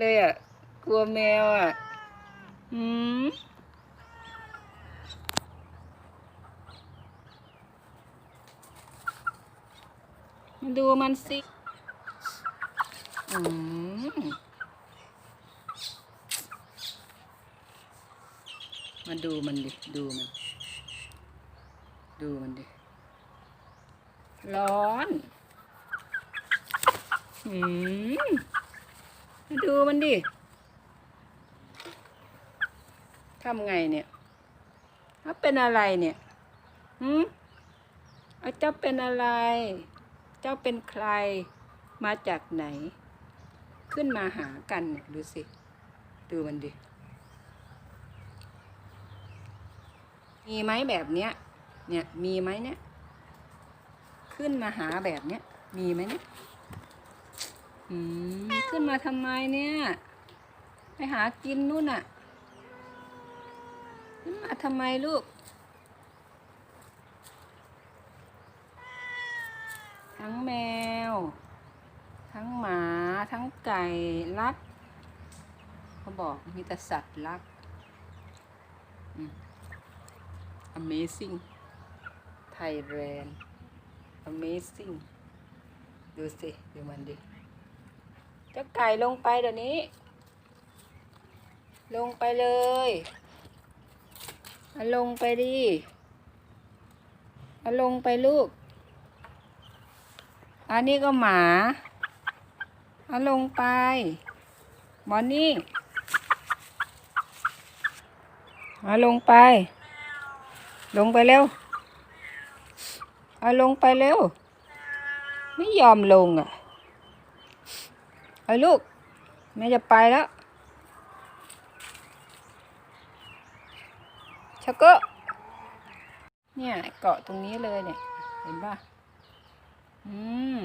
เลยอะ กลัวแมวอะหืมมาดูมันสิ อืมมาดูมันดิ ดูมัน ดูมันดิ ร้อน อืม มันดิทำไงเนี่ยเขาเป็นอะไรเนี่ยหืมเอาเจ้าเป็นอะไร เจ้าเป็นใคร มาจากไหน ขึ้นมาหากันดูสิ ดูมันดิ มีไหมแบบเนี้ย เนี่ย มีไหมเนี่ย ขึ้นมาหาแบบเนี้ย มีไหมเนี่ย อืม ขึ้นมาทำไมเนี่ย ไปหากินนู่นน่ะขึ้นมาทำไมลูกทั้งแมว ทั้งหมา ทั้งไก่รัก เขาบอกมีแต่สัตว์รักอ Amazing Thailand Amazing ดูสิดูมันดิ จ้าไก่ลงไปเดี๋ยวนี้ ลงไปเลยเอาลงไปดิเอาลงไปลูก อันนี้ก็หมาเอาลงไปบอนนี่เอาลงไป ลงไปเร็วเอาลงไปเร็ว ไม่ยอมลงอะ ไอาลูก แม่จะไปแล้วชักเกะเนี่ยเกาะตรงนี้เลยเนี่ย เห็นป่ะ อืม